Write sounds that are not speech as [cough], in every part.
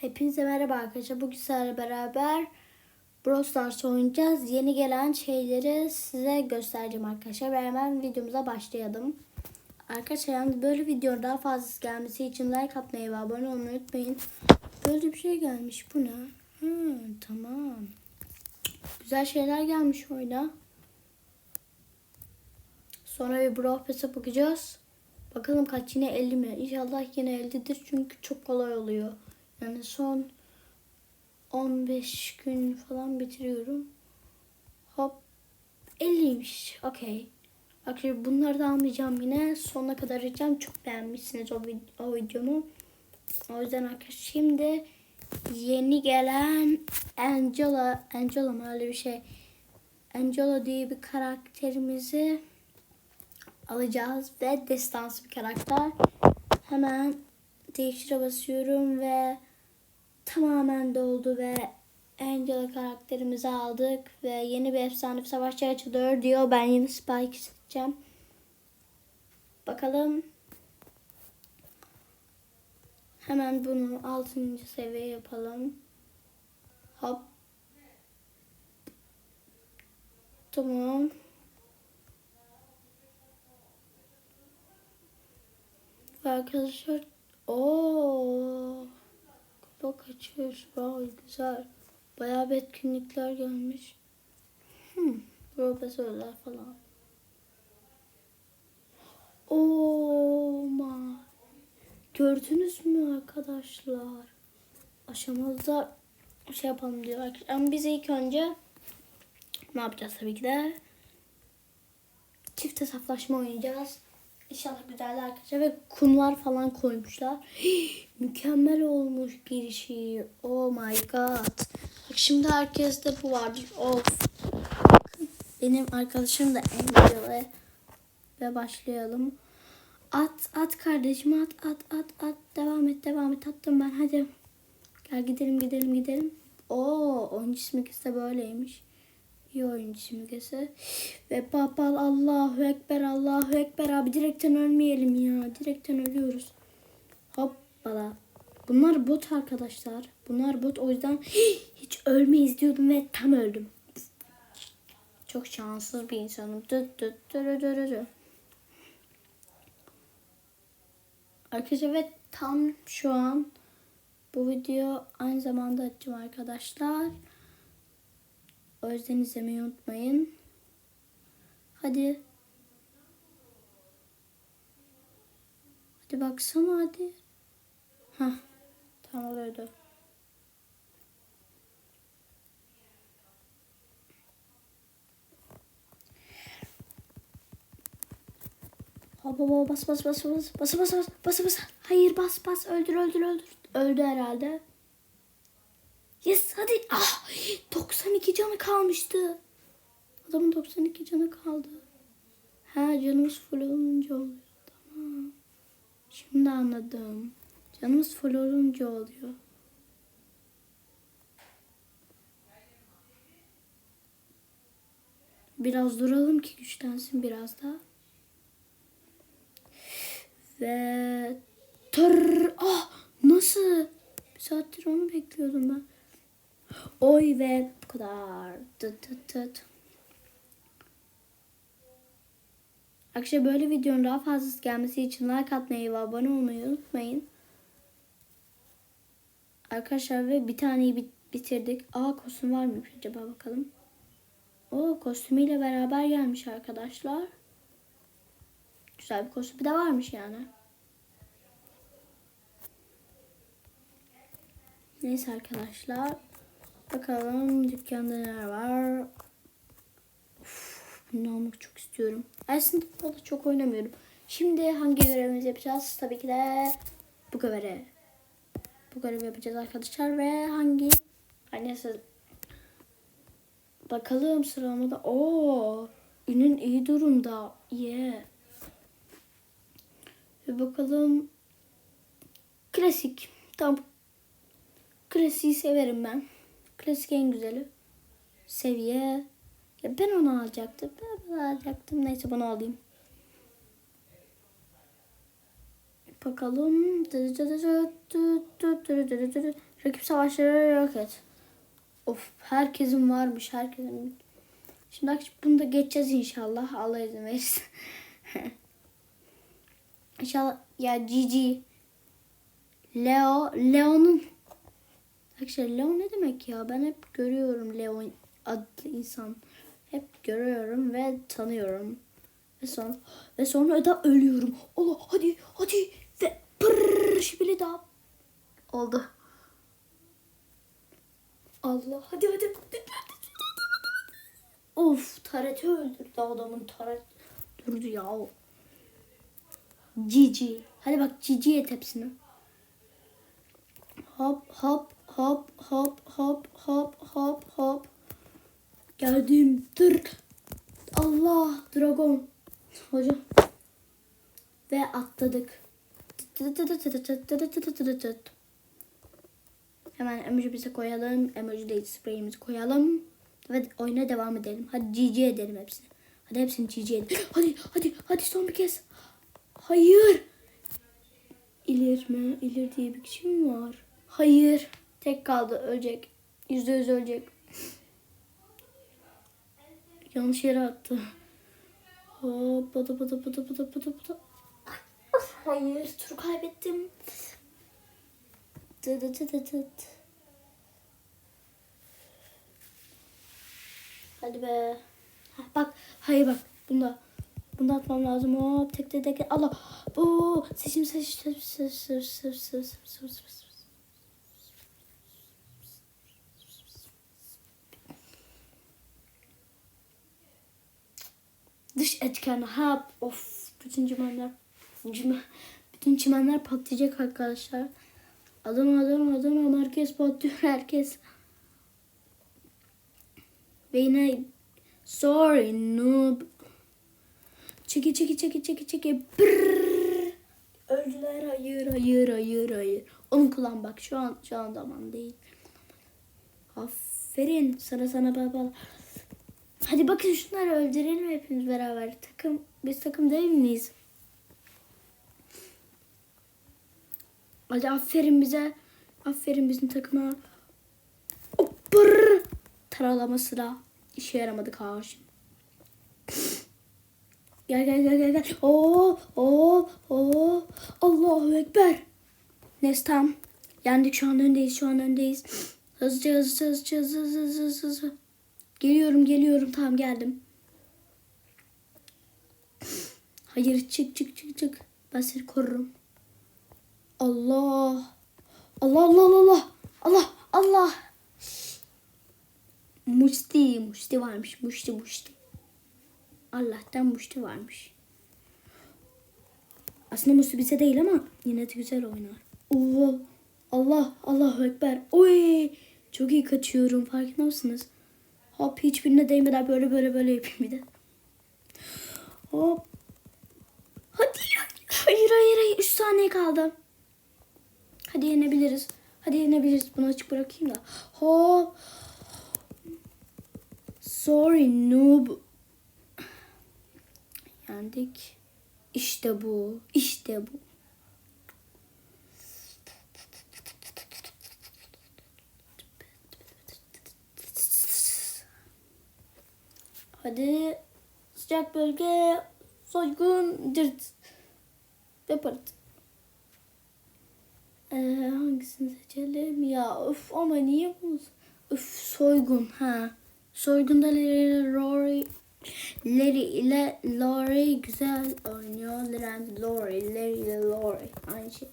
Hepinize merhaba arkadaşlar. Bugün sizlerle beraber Brawl Stars oynayacağız. Yeni gelen şeyleri size göstereceğim arkadaşlar. Ve hemen videomuza başlayalım. Arkadaşlar yani böyle video daha fazla gelmesi için like atmayı ve abone olmayı unutmayın. Böyle bir şey gelmiş. Bu ne? Hı, tamam. Güzel şeyler gelmiş oyuna. Sonra bir Brawl Pass'a bakacağız. Bakalım kaç yine 50 mi? İnşallah yine 50'dir çünkü çok kolay oluyor. Yani son 15 gün falan bitiriyorum. Hop 50'ymiş. Okey. Arkadaşlar bunları da almayacağım yine. Sonuna kadar arayacağım. Çok beğenmişsiniz o, vid- o videomu. O yüzden arkadaşlar şimdi yeni gelen Angela, Angela mı öyle bir şey. Angela diye bir karakterimizi alacağız ve destansı bir karakter. Hemen değiştire basıyorum ve tamamen doldu ve Angela karakterimizi aldık ve yeni bir efsane savaşçı açılıyor diyor. Ben yeni Spike seçeceğim. Bakalım. Hemen bunu 6. seviye yapalım. Hop. Tamam. Arkadaşlar ooo bak açıyoruz. Vay güzel. Bayağı bir etkinlikler gelmiş. Hmm, profesörler falan. Oo my. Gördünüz mü arkadaşlar? Aşamada şey yapalım diyor. arkadaşlar. Ama biz ilk önce ne yapacağız tabii ki de? Çift hesaplaşma oynayacağız. İnşallah güzel arkadaşlar ve kumlar falan koymuşlar. Mükemmel olmuş girişi. Oh my god. Bak şimdi herkeste bu var. Of. Benim arkadaşım da Angel ve, başlayalım. At at kardeşim at at at at. Devam et devam et attım ben hadi. Gel gidelim gidelim gidelim. Oo oyuncu simgesi de böyleymiş. İyi oyuncu simgesi. Ve papal Allahu Ekber Allahu Ekber abi direkten ölmeyelim ya. Direkten ölüyoruz. Hoppala. Bunlar bot arkadaşlar. Bunlar bot o yüzden [gasps] hiç ölmeyiz diyordum ve tam öldüm. Çok şanssız bir insanım. Dıt dıt dırı dırı dırı. Arkadaşlar ve tam şu an bu video aynı zamanda açacağım arkadaşlar. O yüzden izlemeyi unutmayın. Hadi. Hadi baksana hadi. Hah. Tam oluyordu. Hop hop bas bas bas bas bas bas bas bas bas hayır bas bas öldür öldür öldür öldü herhalde yes hadi. Ah 92 canı kalmıştı. Adamın 92 canı kaldı. Ha canımız full olunca oluyor. Tamam. Şimdi anladım. Canımız full olunca oluyor. Biraz duralım ki güçlensin biraz daha ve tır. Ah nasıl? Bir saattir onu bekliyordum ben. Oy ve bu kadar. Tıt tıt tıt. Arkadaşlar böyle videonun daha fazlası gelmesi için like atmayı ve abone olmayı unutmayın. Arkadaşlar ve bir taneyi bit- bitirdik. Aa kostüm var mı acaba bakalım. O kostümüyle beraber gelmiş arkadaşlar. Güzel bir kostümü de varmış yani. Neyse arkadaşlar. Bakalım dükkanda neler var. Uf, bunu almak çok istiyorum. Aslında da çok oynamıyorum. Şimdi hangi görevimizi yapacağız? Tabii ki de bu görevi. Bu görevi yapacağız arkadaşlar ve hangi? Ay neyse. Bakalım sıralamada. Oo, ünün iyi durumda. Yeah. Ve bakalım. Klasik. Tamam. Klasiği severim ben. Klasik en güzeli. Seviye. Ya ben onu alacaktım. Ben bunu alacaktım. Neyse bunu alayım. bakalım. Rakip savaşları yok et. Of herkesin varmış herkesin. Şimdi bunu da geçeceğiz inşallah. Allah izin verirse. [laughs] inşallah ya Gigi. Leo. Leo'nun Arkadaşlar Leo ne demek ya? Ben hep görüyorum Leo adlı insan. Hep görüyorum ve tanıyorum. Ve sonra ve sonra da ölüyorum. Allah hadi hadi ve pırrrr şibili daha oldu. Allah hadi hadi. Of Taret'i öldürdü adamın Taret. Durdu ya. Cici. Hadi bak Cici et hepsini. Hop hop hop hop hop hop hop hop. Geldim. Tırk. Allah dragon. Hocam. Ve atladık. Hemen emoji bize koyalım. Emoji değil spreyimizi koyalım. Ve oyuna devam edelim. Hadi GG edelim hepsini. Hadi hepsini GG edelim. [gasps] Hadi hadi hadi son bir kez. Hayır. İlir mi? İlir diye bir kişi mi var? Hayır. Tek kaldı. Ölecek. Yüzde yüz ölecek. Yanlış yere attı. Hop, bada bada bada bada. Ay, of, Hayır, turu kaybettim. Dı dı dı dı dı. Hadi be. Ha, bak, hayır bak. Bunda. Bunda atmam lazım. Hop, tek tek tek. Allah. Oo, seçim seç seç seç seç seç seç seç seç. Dış etken ha of bütün çimenler çimen, bütün çimenler patlayacak arkadaşlar. Adana Adana Adana merkez patlıyor [laughs] herkes. Ve yine sorry noob. Çeki çeki çeki çeki çeki. Brrr. Öldüler hayır hayır hayır hayır. Onu kullan bak şu an şu an zaman değil. Aferin sana sana baba. Hadi bakın şunları öldürelim hepimiz beraber. Takım, biz takım değil miyiz? Hadi aferin bize. Aferin bizim takıma. Hoppır. Taralaması da işe yaramadı karşım. Gel gel gel gel gel. Oo oo oo. Allahu ekber. Nestam. Yendik şu an öndeyiz şu an öndeyiz. Hızlıca hızlıca hızlıca hızlı hızlı hızlı hızlı. Geliyorum geliyorum tamam geldim. Hayır çık çık çık çık. Ben seni korurum. Allah. Allah Allah Allah Allah. Allah Allah. Muşti muşti varmış. Muşti muşti. Allah'tan muşti varmış. Aslında muşti bize değil ama yine de güzel oynar. Oo. Allah Allahu Ekber. Oy. Çok iyi kaçıyorum farkında mısınız? Hop hiçbirine değmeden böyle böyle böyle yapayım bir de. Hop. Hadi. Hayır hayır hayır. 3 saniye kaldı. Hadi yenebiliriz. Hadi yenebiliriz. Bunu açık bırakayım da. Hop. Sorry noob. Yendik. İşte bu. İşte bu. Hadi sıcak bölge soygun dırt ve pırt. Ee, hangisini seçelim ya of ama niye bu Üf soygun ha soygunda Rory Larry ile Lori güzel oynuyor Larry Lori Larry ile Lori aynı şey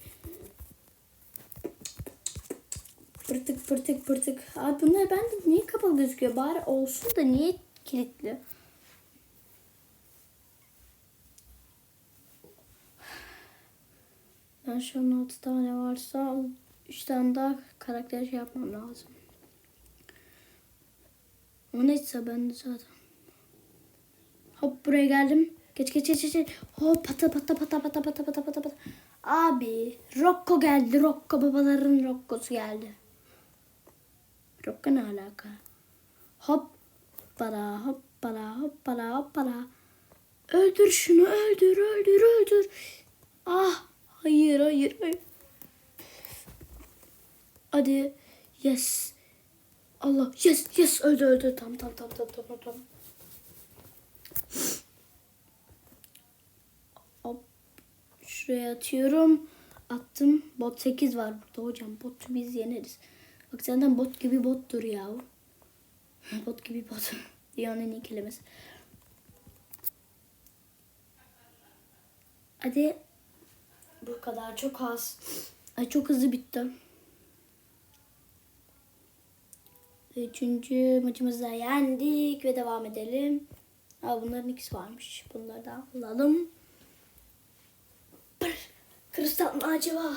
Pırtık pırtık pırtık. Abi bunlar bende niye kapalı gözüküyor? Bari olsun da niye kilitli? Ben şu an 6 tane varsa 3 tane daha karakter şey yapmam lazım. Ama neyse ben de zaten. Hop buraya geldim. Geç geç geç geç. Hop pata pata pata pata pata pata pata pata. Abi Rocco geldi. Rocco babaların Rocco'su geldi. Rocco ne alaka? Hop para hop para hop para hop para. Öldür şunu öldür öldür öldür. Ah Hayır hayır hayır. Hadi. Yes. Allah. Yes yes öldü öldü. Tamam tamam tamam tamam tamam. tamam. Hop. Şuraya atıyorum. Attım. Bot 8 var burada hocam. Botu biz yeneriz. Bak senden bot gibi bottur ya. Bot gibi bot. [laughs] Dünyanın en iyi kelimesi. Hadi. Bu kadar çok az. Ay çok hızlı bitti. Üçüncü maçımızı da yendik ve devam edelim. Aa, bunların ikisi varmış. Bunları da alalım. Pır, Kristal macera.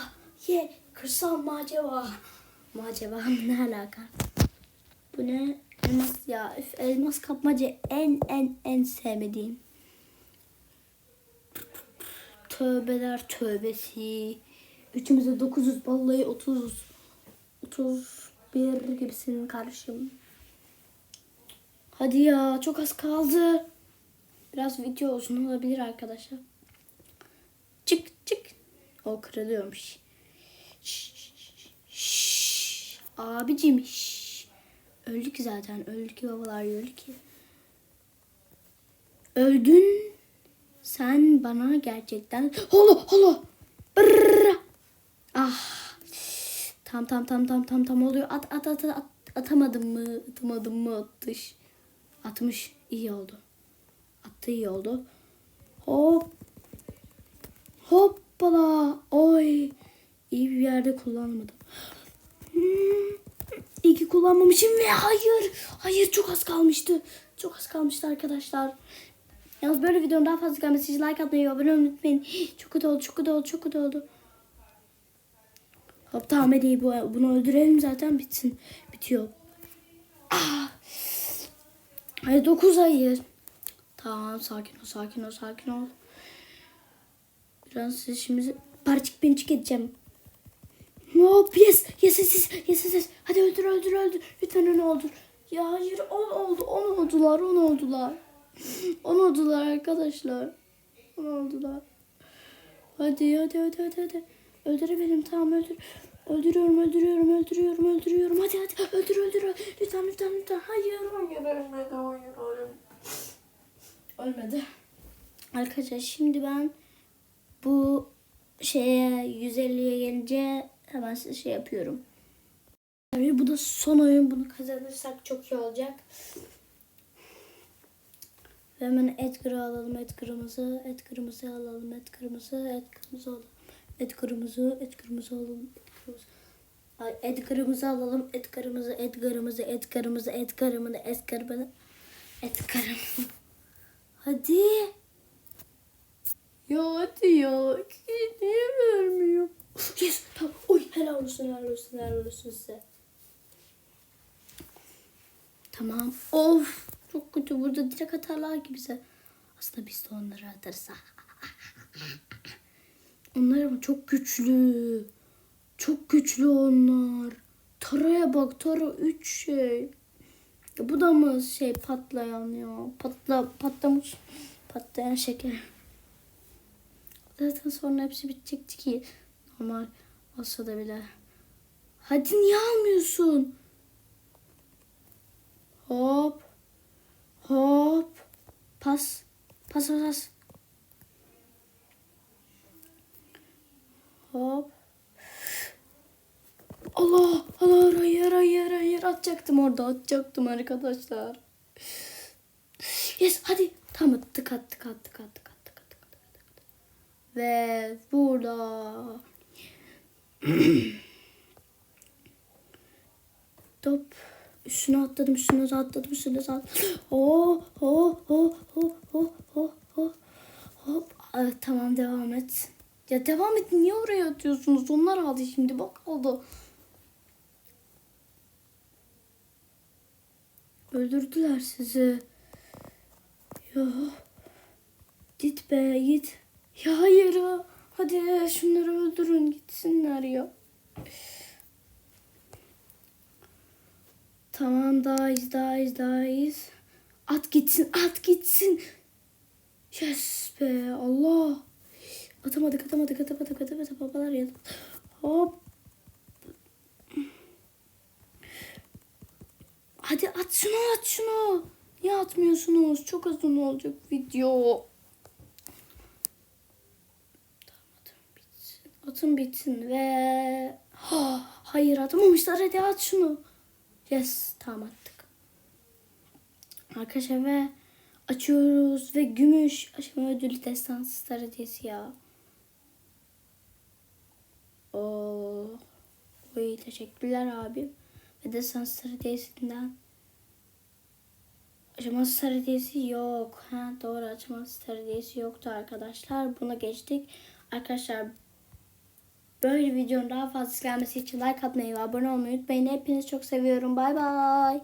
Ye. Kristal macera. Macera ne alaka? Bu ne? Elmas ya. Elmas kapmaca en en en sevmediğim. Tövbeler tövbesi. Üçümüzde 900 vallahi 30 31 gibisin kardeşim. Hadi ya çok az kaldı. Biraz video uzun olabilir arkadaşlar. Çık çık. O kırılıyormuş. Şşş, şşş. Abicim şşş. Öldük zaten. Öldük babalar öldük ki. Öldün. Sen bana gerçekten... Holo holo. Brrr. Ah. Tam tam tam tam tam tam oluyor. At at at at. Atamadım mı? Atamadım mı? Atış. Atmış. iyi oldu. Attı iyi oldu. Hop. Hoppala. Oy. İyi bir yerde kullanmadım. Hmm. İyi ki kullanmamışım ve hayır. Hayır çok az kalmıştı. Çok az kalmıştı arkadaşlar. Yalnız böyle videonun daha fazla gelmesi için like atmayı abone olmayı unutmayın. Çok kötü oldu, çok kötü oldu, çok kötü oldu. Hop tamam hadi bu, bunu öldürelim zaten bitsin. Bitiyor. Ah. Hayır 9 hayır. Tamam sakin ol, sakin ol, sakin ol. Biraz şimdi parçık pinçik edeceğim. Hop yes, yes, yes, yes, yes, yes. Hadi öldür, öldür, öldür. Lütfen onu öldür. Ya hayır, on oldu, on oldular, on oldular. On oldular arkadaşlar. On oldular. Hadi, hadi, hadi, hadi, hadi. Öldürebilirim, tamam öldür. Öldürüyorum, öldürüyorum, öldürüyorum, öldürüyorum. Hadi, hadi, öldür, öldür. Lütfen, lütfen, lütfen. Hayır, hayır, ölmedi, hayır, ölmedi. Ölmedi. Arkadaşlar şimdi ben bu şeye 150'ye gelince hemen size şey yapıyorum. Tabii bu da son oyun. Bunu kazanırsak çok iyi olacak. Ve hemen Edgar'ı alalım. Et kırmızı, et kırmızı alalım. Et kırmızı, et kırmızı alalım. Et kırmızı, et kırmızı alalım. Et kırmızı. Ay, et kırmızı alalım. Et kırmızı, et kırmızı, et kırmızı, et kırmızı, et kırmızı. Et kırmızı. Hadi. Ya hadi ya. Niye vermiyor? Yes. Tamam. Oy helal olsun helal olsun helal olsun size. Tamam. Of. Çok kötü. Burada direkt atarlar ki bize. Aslında biz de onları atarız. Onlar çok güçlü. Çok güçlü onlar. Tara'ya bak. Tara 3 şey. Bu da mı şey patlayan ya? Patla, patlamış. Patlayan şeker. Zaten sonra hepsi bitecekti ki. Normal olsa da bile. Hadi niye almıyorsun? Hop. Hop. Pas. Pas pas pas. Hop. Allah Allah hayır hayır hayır atacaktım orada atacaktım arkadaşlar. Yes hadi attık attık attık attık attık attık attık. attık. Ve burada [clears throat] top üstüne atladım üstüne atladım üstüne atladım. Oh oh oh oh oh oh oh hop Ay, tamam devam et. Ya devam et niye oraya atıyorsunuz? Onlar aldı şimdi bak aldı. Öldürdüler sizi. Ya. Git be git. Ya hayır. Hadi şunları öldürün gitsinler ya. Tamam daha iz daha iz daha iz. At gitsin at gitsin. Yes be Allah. Atamadık atamadık atamadık atamadık. Babalar yadı. Hop. Hadi at şunu at şunu. Niye atmıyorsunuz? Çok uzun olacak video. Tamam atın bitsin. Atın bitsin ve... Ha, hayır atamamışlar. Hadi at şunu. Yes tamam attık. Arkadaşlar ve açıyoruz ve gümüş aşama ödülü destansı star hediyesi ya. Oo. Oy teşekkürler abim. Ve destansı star hediyesinden Aşama yok. Ha doğru aşama star yoktu arkadaşlar. Buna geçtik. Arkadaşlar böyle videonun daha fazla gelmesi için like atmayı ve abone olmayı unutmayın. Hepinizi çok seviyorum. Bay bay.